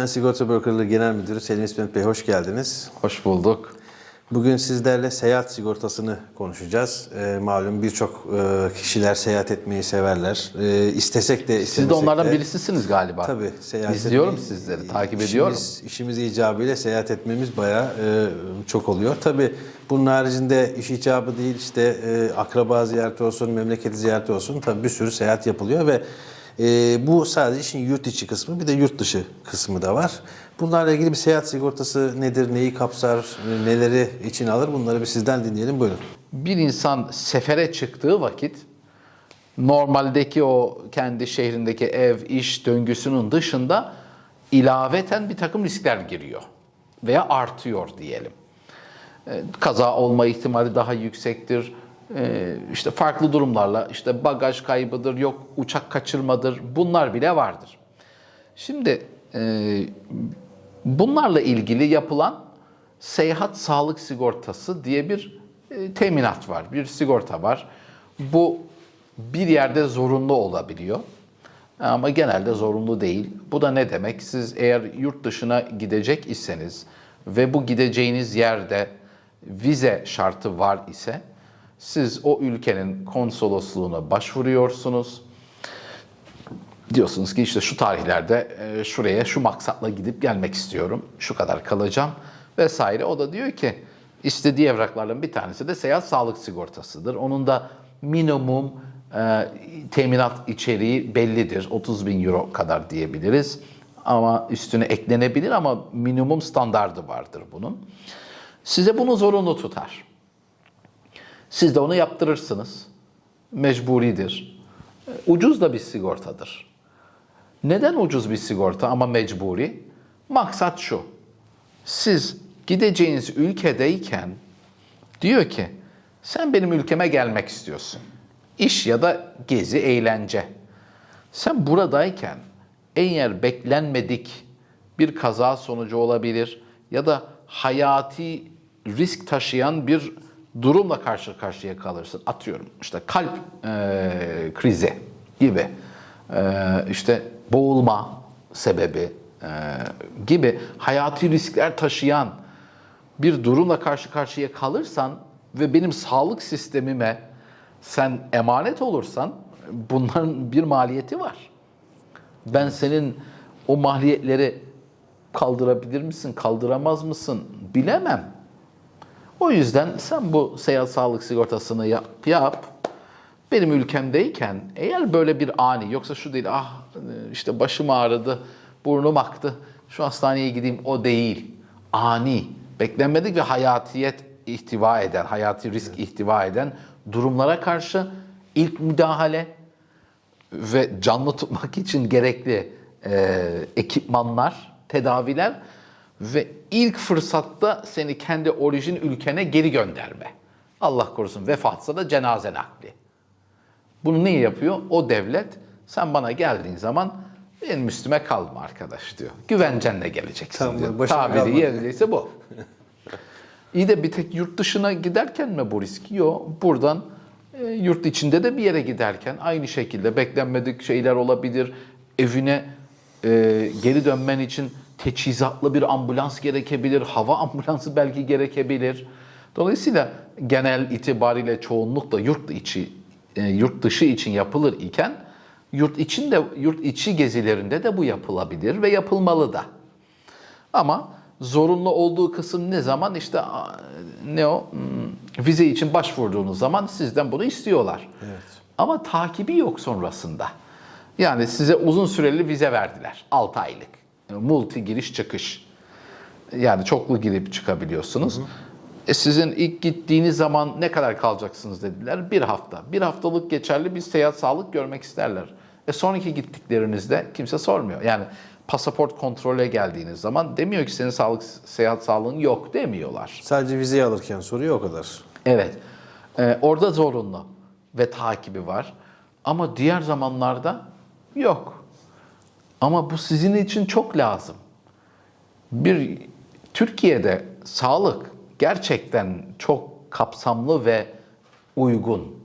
Gözetmen Sigorta Brokerlığı Genel Müdürü Selim İsmet Bey hoş geldiniz. Hoş bulduk. Bugün sizlerle seyahat sigortasını konuşacağız. Ee, malum birçok e, kişiler seyahat etmeyi severler. Ee, istesek de istemesek Siz de onlardan de, birisisiniz galiba. Tabii seyahat İzliyorum etmeyi- sizleri, takip işimiz, ediyorum. İşimiz icabıyla seyahat etmemiz bayağı e, çok oluyor. Tabii bunun haricinde iş icabı değil işte e, akraba ziyareti olsun, memleketi ziyareti olsun tabii bir sürü seyahat yapılıyor ve e, bu sadece işin yurt içi kısmı bir de yurt dışı kısmı da var. Bunlarla ilgili bir seyahat sigortası nedir, neyi kapsar, neleri için alır bunları bir sizden dinleyelim buyurun. Bir insan sefere çıktığı vakit normaldeki o kendi şehrindeki ev, iş döngüsünün dışında ilaveten bir takım riskler giriyor veya artıyor diyelim. E, Kaza olma ihtimali daha yüksektir. E, işte farklı durumlarla işte bagaj kaybıdır, yok uçak kaçırmadır bunlar bile vardır. Şimdi e, bunlarla ilgili yapılan seyahat sağlık sigortası diye bir e, teminat var, bir sigorta var. Bu bir yerde zorunlu olabiliyor. Ama genelde zorunlu değil. Bu da ne demek? Siz eğer yurt dışına gidecek iseniz ve bu gideceğiniz yerde vize şartı var ise siz o ülkenin konsolosluğuna başvuruyorsunuz diyorsunuz ki işte şu tarihlerde e, şuraya şu maksatla gidip gelmek istiyorum. Şu kadar kalacağım vesaire. O da diyor ki istediği evraklardan bir tanesi de seyahat sağlık sigortasıdır. Onun da minimum e, teminat içeriği bellidir. 30 bin euro kadar diyebiliriz. Ama üstüne eklenebilir ama minimum standardı vardır bunun. Size bunu zorunlu tutar. Siz de onu yaptırırsınız. Mecburidir. Ucuz da bir sigortadır. Neden ucuz bir sigorta ama mecburi? Maksat şu. Siz gideceğiniz ülkedeyken diyor ki sen benim ülkeme gelmek istiyorsun. İş ya da gezi, eğlence. Sen buradayken eğer beklenmedik bir kaza sonucu olabilir ya da hayati risk taşıyan bir durumla karşı karşıya kalırsın. Atıyorum işte kalp eee, krizi gibi eee, işte boğulma sebebi eee, gibi hayati riskler taşıyan bir durumla karşı karşıya kalırsan ve benim sağlık sistemime sen emanet olursan bunların bir maliyeti var. Ben senin o maliyetleri kaldırabilir misin, kaldıramaz mısın bilemem. O yüzden sen bu seyahat sağlık sigortasını yap, yap. Benim ülkemdeyken eğer böyle bir ani yoksa şu değil ah işte başım ağrıdı, burnum aktı, şu hastaneye gideyim o değil. Ani, beklenmedik ve hayatiyet ihtiva eden, hayati risk ihtiva eden durumlara karşı ilk müdahale ve canlı tutmak için gerekli e, ekipmanlar, tedaviler ve ilk fırsatta seni kendi orijin ülkene geri gönderme. Allah korusun vefatsa da cenaze nakli. Bunu niye yapıyor? O devlet sen bana geldiğin zaman benim üstüme kalma arkadaş diyor. Güvencenle geleceksin Tamam, diyor. Tabiri kalma. yerindeyse bu. İyi de bir tek yurt dışına giderken mi bu risk? Yok. Buradan e, yurt içinde de bir yere giderken aynı şekilde beklenmedik şeyler olabilir. Evine e, geri dönmen için teçhizatlı bir ambulans gerekebilir. Hava ambulansı belki gerekebilir. Dolayısıyla genel itibariyle çoğunlukla yurt içi, e, yurt dışı için yapılır iken yurt içinde yurt içi gezilerinde de bu yapılabilir ve yapılmalı da. Ama zorunlu olduğu kısım ne zaman? İşte ne o? Hmm, Vize için başvurduğunuz zaman sizden bunu istiyorlar. Ama takibi yok sonrasında. Yani size uzun süreli vize verdiler. 6 aylık. Multi giriş çıkış. Yani çoklu girip çıkabiliyorsunuz. E sizin ilk gittiğiniz zaman ne kadar kalacaksınız dediler. Bir hafta. Bir haftalık geçerli bir seyahat sağlık görmek isterler. E sonraki gittiklerinizde kimse sormuyor. Yani pasaport kontrole geldiğiniz zaman demiyor ki senin sağlık seyahat sağlığın yok demiyorlar. Sadece vizeyi alırken soruyor o kadar. Evet. Ee, orada zorunlu ve takibi var. Ama diğer zamanlarda yok. Ama bu sizin için çok lazım. Bir Türkiye'de sağlık gerçekten çok kapsamlı ve uygun.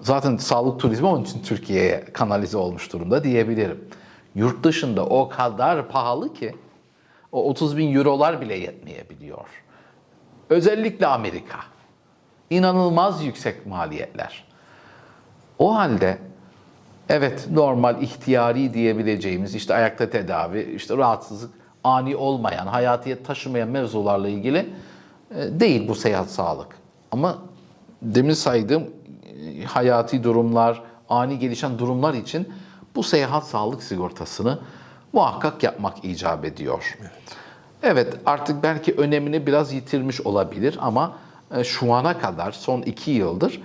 Zaten sağlık turizmi onun için Türkiye'ye kanalize olmuş durumda diyebilirim. Yurt dışında o kadar pahalı ki o 30 bin eurolar bile yetmeyebiliyor. Özellikle Amerika. İnanılmaz yüksek maliyetler. O halde evet normal ihtiyari diyebileceğimiz işte ayakta tedavi, işte rahatsızlık ani olmayan, hayatiyet taşımayan mevzularla ilgili e, değil bu seyahat sağlık. Ama demin saydığım e, hayati durumlar, ani gelişen durumlar için bu seyahat sağlık sigortasını muhakkak yapmak icap ediyor. Evet artık belki önemini biraz yitirmiş olabilir ama e, şu ana kadar son iki yıldır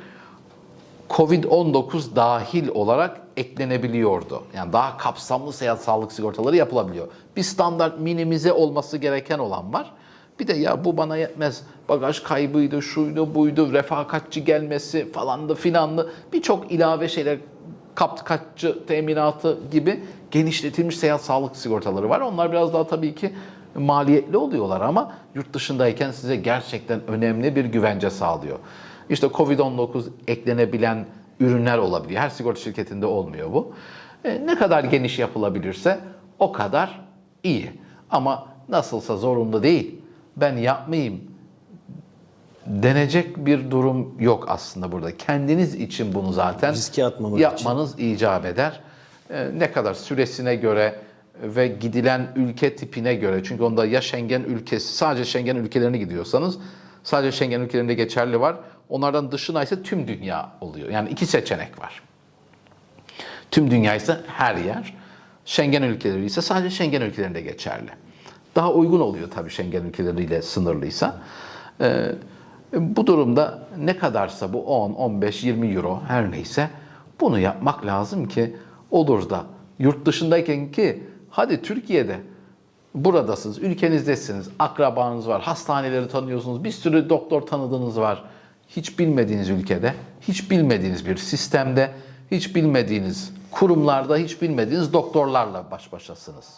Covid-19 dahil olarak eklenebiliyordu. Yani daha kapsamlı seyahat sağlık sigortaları yapılabiliyor. Bir standart minimize olması gereken olan var. Bir de ya bu bana yetmez. Bagaj kaybıydı, şuydu, buydu, refakatçi gelmesi falandı filanlı birçok ilave şeyler kapkaççı teminatı gibi genişletilmiş seyahat sağlık sigortaları var. Onlar biraz daha tabii ki maliyetli oluyorlar ama yurt dışındayken size gerçekten önemli bir güvence sağlıyor. İşte Covid-19 eklenebilen ürünler olabiliyor. Her sigorta şirketinde olmuyor bu. E, ne kadar geniş yapılabilirse o kadar iyi. Ama nasılsa zorunda değil. Ben yapmayayım denecek bir durum yok aslında burada. Kendiniz için bunu zaten Riske atmamak yapmanız icap eder. E, ne kadar süresine göre ve gidilen ülke tipine göre çünkü onda ya Schengen ülkesi sadece Schengen ülkelerine gidiyorsanız sadece Schengen ülkelerinde geçerli var. Onlardan dışına ise tüm dünya oluyor. Yani iki seçenek var. Tüm dünya ise her yer. Schengen ülkeleri ise sadece Schengen ülkelerinde geçerli. Daha uygun oluyor tabii Schengen ülkeleriyle sınırlıysa. Ee, bu durumda ne kadarsa bu 10, 15, 20 euro her neyse bunu yapmak lazım ki olur da yurt dışındayken ki hadi Türkiye'de buradasınız, ülkenizdesiniz, akrabanız var, hastaneleri tanıyorsunuz, bir sürü doktor tanıdığınız var. Hiç bilmediğiniz ülkede, hiç bilmediğiniz bir sistemde, hiç bilmediğiniz kurumlarda, hiç bilmediğiniz doktorlarla baş başasınız.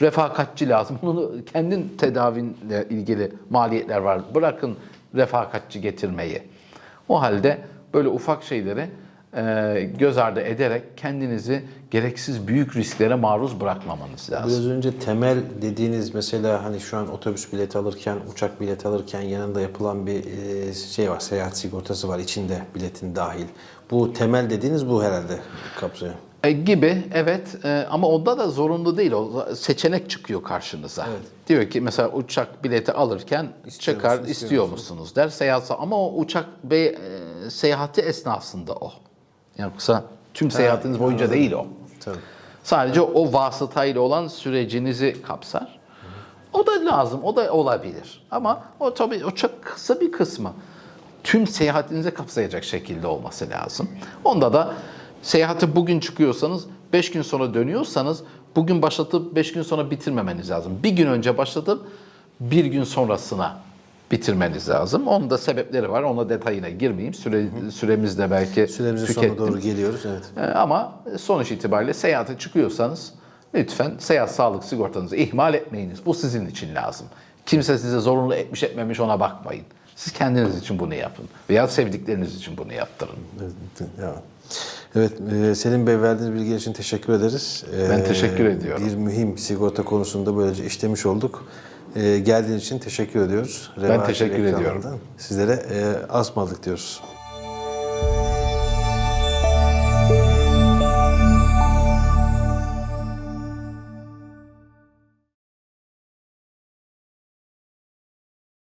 Refakatçi lazım. Bunu kendin tedavinle ilgili maliyetler var. Bırakın refakatçi getirmeyi. O halde böyle ufak şeyleri göz ardı ederek kendinizi gereksiz büyük risklere maruz bırakmamanız lazım. Biraz önce temel dediğiniz mesela hani şu an otobüs bileti alırken, uçak bileti alırken yanında yapılan bir e, şey var, seyahat sigortası var içinde biletin dahil. Bu temel dediğiniz bu herhalde kapsıyor. E, gibi evet e, ama onda da zorunlu değil. O seçenek çıkıyor karşınıza. Diyor ki mesela uçak bileti alırken İstiyor çıkar musun, istiyor, istiyor musunuz der seyahat ama o uçak be, e, seyahati esnasında o. Yoksa tüm seyahatiniz boyunca değil o. Tabii. Sadece o vasıtayla olan sürecinizi kapsar. O da lazım, o da olabilir. Ama o tabii o çok kısa bir kısmı. Tüm seyahatinize kapsayacak şekilde olması lazım. Onda da seyahati bugün çıkıyorsanız, 5 gün sonra dönüyorsanız bugün başlatıp 5 gün sonra bitirmemeniz lazım. Bir gün önce başlatıp bir gün sonrasına bitirmeniz lazım. Onun da sebepleri var. Ona detayına girmeyeyim. Süre, süremiz de belki Süremizin sonuna tükettim. doğru geliyoruz. Evet. Ee, Ama sonuç itibariyle seyahate çıkıyorsanız lütfen seyahat sağlık sigortanızı ihmal etmeyiniz. Bu sizin için lazım. Kimse size zorunlu etmiş etmemiş ona bakmayın. Siz kendiniz için bunu yapın. Veya sevdikleriniz için bunu yaptırın. Evet, ya. Evet, e, Selim Bey verdiğiniz bilgiler için teşekkür ederiz. E, Ben teşekkür ediyorum. Bir mühim sigorta konusunda böylece işlemiş olduk. E, geldiğiniz için teşekkür ediyoruz. Revaki teşekkür ekranlarından ediyorum. Sizlere e, asmadık diyoruz.